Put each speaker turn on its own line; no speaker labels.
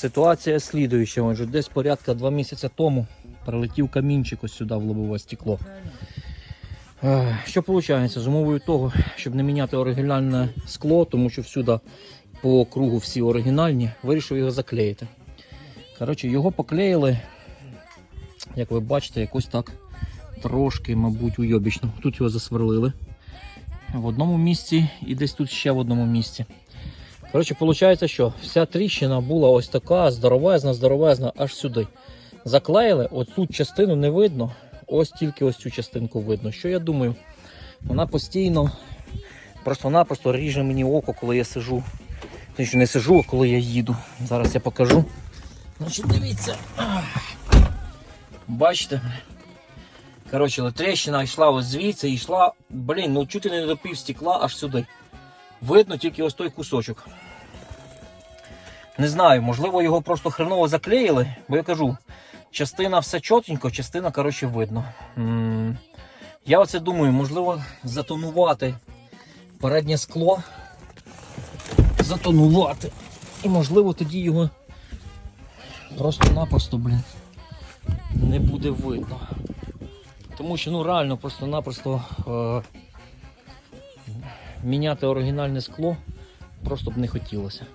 Ситуація слідуюча. Отже, десь порядка два місяці тому прилетів камінчик ось сюди в лобове стекло. Е, Що виходить? З умовою того, щоб не міняти оригінальне скло, тому що всюди по кругу всі оригінальні, вирішив його заклеїти. Коротше, його поклеїли, як ви бачите, якось так трошки, мабуть, уйобічно. Тут його засверлили в одному місці і десь тут ще в одному місці. Коротше, виходить, що вся тріщина була ось така здоровезна, здоровезна, аж сюди. Заклеїли, оцю частину не видно, ось тільки ось цю частинку видно. Що я думаю? Вона постійно, просто-напросто ріже мені око, коли я сижу. Точніше, не сижу, а коли я їду. Зараз я покажу. Значить, дивіться. Бачите? Коротше, але тріщина йшла ось звідси і йшла, блін, ну чути не до пів стекла аж сюди. Видно тільки ось той кусочок. Не знаю, можливо, його просто хреново заклеїли, бо я кажу, частина все чотенько, частина, коротше, видно. Я оце думаю, можливо, затонувати переднє скло. Затонувати. І можливо тоді його просто-напросто, блін, не буде видно. Тому що ну реально просто-напросто е, міняти оригінальне скло просто б не хотілося.